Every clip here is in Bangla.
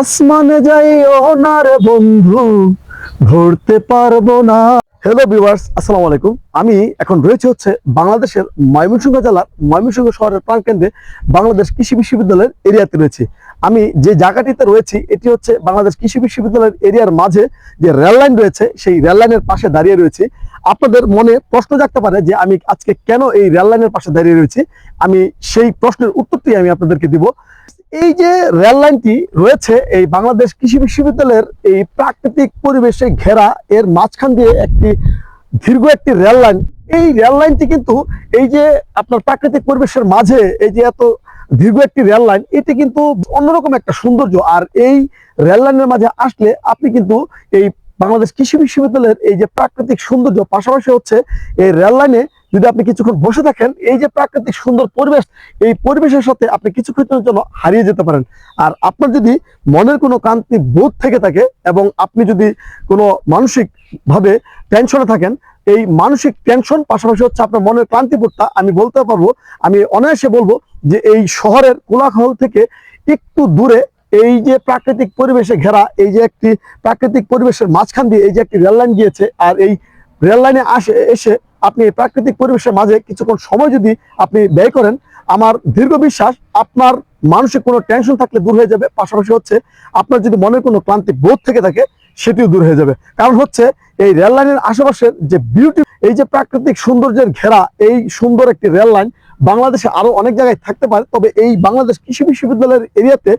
আসমানে যাই না রে বন্ধু ধরতে পারব না। হ্যালো ভিউয়ার্স আসসালামু আলাইকুম। আমি এখন রয়েছে হচ্ছে বাংলাদেশের ময়মনসিংহ জেলার ময়মনসিংহ শহরের প্রাণকেন্দ্রে বাংলাদেশ কৃষি বিশ্ববিদ্যালয়ের এরিয়াতে রয়েছে। আমি যে জায়গাটিতে রয়েছি, এটি হচ্ছে বাংলাদেশ কৃষি বিশ্ববিদ্যালয়ের এরিয়ার মাঝে যে রেল লাইন রয়েছে, সেই রেল লাইনের পাশে দাঁড়িয়ে রয়েছে। আপনাদের মনে প্রশ্ন জাগতে পারে যে আমি আজকে কেন এই রেল লাইনের পাশে দাঁড়িয়ে রয়েছি? আমি সেই প্রশ্নের উত্তরটি আমি আপনাদেরকে দিব। এই যে রেল লাইনটি রয়েছে, এই বাংলাদেশ কৃষি বিশ্ববিদ্যালয়ের এই প্রাকৃতিক পরিবেশে ঘেরা, এর মাঝখান দিয়ে একটি দীর্ঘ একটি রেল লাইন এই রেল লাইনটি কিন্তু এই যে আপনার প্রাকৃতিক পরিবেশের মাঝে এই যে এত দীর্ঘ একটি রেল লাইন এটি কিন্তু অন্যরকম একটা সৌন্দর্য। আর এই রেল লাইনের মাঝে আসলে আপনি কিন্তু এই বাংলাদেশ কৃষি বিশ্ববিদ্যালয়ের এই যে প্রাকৃতিক সৌন্দর্য, পাশাপাশি হচ্ছে এই রেল লাইনে যদি আপনি কিছুক্ষণ বসে থাকেন, এই যে প্রাকৃতিক সুন্দর পরিবেশ, এই পরিবেশের সাথে আপনি কিছুক্ষণের জন্য হারিয়ে যেতে পারেন। আর আপনার যদি মনের কোনো কান্তি বোধ থেকে থাকে এবং আপনি যদি কোনো মানসিক ভাবে টেনশনে থাকেন, এই মানসিক টেনশন, পাশাপাশি হচ্ছে আপনার মনের ক্লান্তিবোধটা, আমি বলতে পারব, আমি অনায়াসে বলব যে এই শহরের কোলাহল থেকে একটু দূরে এই যে প্রাকৃতিক পরিবেশে ঘেরা, এই যে একটি প্রাকৃতিক পরিবেশের মাঝখান দিয়ে এই যে একটি রেললাইন গিয়েছে, আর এই রেল লাইনে আসে, এসে আপনি এই প্রাকৃতিক পরিবেশের মাঝে কিছুক্ষণ সময় যদি আপনি ব্যয় করেন, আমার দীর্ঘ বিশ্বাস আপনার মানুষের কোনো টেনশন থাকলে দূর হয়ে যাবে। পাশাপাশি হচ্ছে আপনার যদি মনের কোনো ক্লান্তি বোধ থেকে থাকে সেটিও দূর হয়ে যাবে। কারণ হচ্ছে এই রেল লাইনের আশেপাশের যে বিউটি এই যে প্রাকৃতিক সৌন্দর্যের ঘেরা, এই সুন্দর একটি রেল লাইন বাংলাদেশে আরও অনেক জায়গায় থাকতে পারে। তবে এই বাংলাদেশ কৃষি বিশ্ববিদ্যালয়ের এরিয়াতে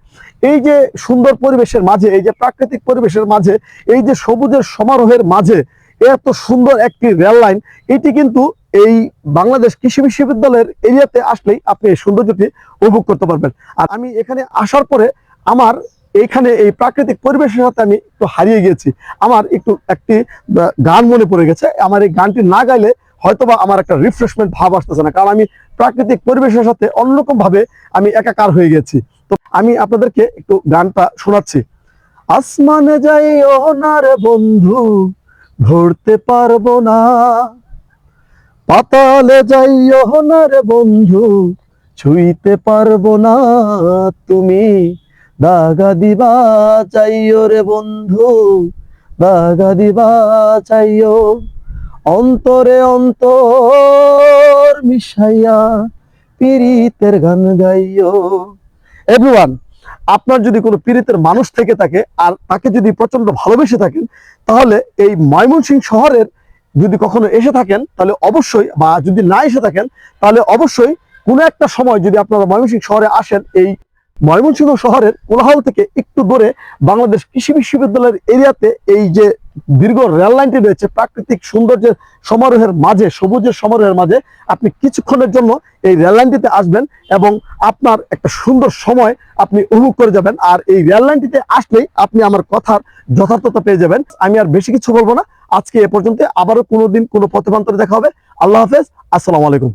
এই যে সুন্দর পরিবেশের মাঝে, এই যে প্রাকৃতিক পরিবেশের মাঝে, এই যে সবুজের সমারোহের মাঝে এত সুন্দর একটি রেল লাইন, এটি কিন্তু এই বাংলাদেশ কৃষি বিশ্ববিদ্যালয়ের এরিয়াতে আসলেই আপনি এই সৌন্দর্যটি উপভোগ করতে পারবেন। আর আমি এখানে আসার পরে আমার এইখানে এই প্রাকৃতিক পরিবেশের সাথে আমি একটু হারিয়ে গেছি আমার একটু একটি গান মনে পড়ে গেছে। আমার এই গানটি না গাইলে হয়তোবা আমার একটা রিফ্রেশমেন্ট ভাব আসতেছে না। কারণ আমি প্রাকৃতিক পরিবেশের সাথে অন্যরকম ভাবে আমি একাকার হয়ে গেছি। তো আমি আপনাদেরকে একটু গানটা শোনাচ্ছি। আসমানে যাই না রে বন্ধু, ধরতে পারব না। পাতালে যাইও না রে বন্ধু, ছুঁইতে পারব না তুমি। দাগা দিবা চাইও রে বন্ধু দাগা দিবা চাইও। অন্তরে অন্তর মিশাইয়া পীড়িতের গান গাইও। এভরিওয়ান আপনার যদি কোনো পীড়িতের মানুষ থেকে থাকে আর তাকে যদি প্রচণ্ড ভালোবেসে থাকেন, তাহলে এই ময়মনসিংহ শহরের যদি কখনো এসে থাকেন, তাহলে অবশ্যই, বা যদি না এসে থাকেন, তাহলে অবশ্যই কোনো একটা সময় যদি আপনারা ময়মনসিংহ শহরে আসেন, এই ময়মনসিংহ শহরের কোলাহল থেকে একটু দূরে বাংলাদেশ কৃষি বিশ্ববিদ্যালয়ের এরিয়াতে এই যে দীর্ঘ রেল লাইনটি রয়েছে, প্রাকৃতিক সৌন্দর্যের সমারোহের মাঝে, সবুজের সমারোহের মাঝে আপনি কিছুক্ষণের জন্য এই রেল লাইনটিতে আসবেন এবং আপনার একটা সুন্দর সময় আপনি উপভোগ করে যাবেন। আর এই রেল লাইনটিতে আসলেই আপনি আমার কথার যথার্থতা পেয়ে যাবেন। আমি আর বেশি কিছু বলব না। আজকে এ পর্যন্ত আবারও কোনোদিন কোনো পথবান্তরে দেখা হবে। আল্লাহ হাফেজ। আসসালামু আলাইকুম।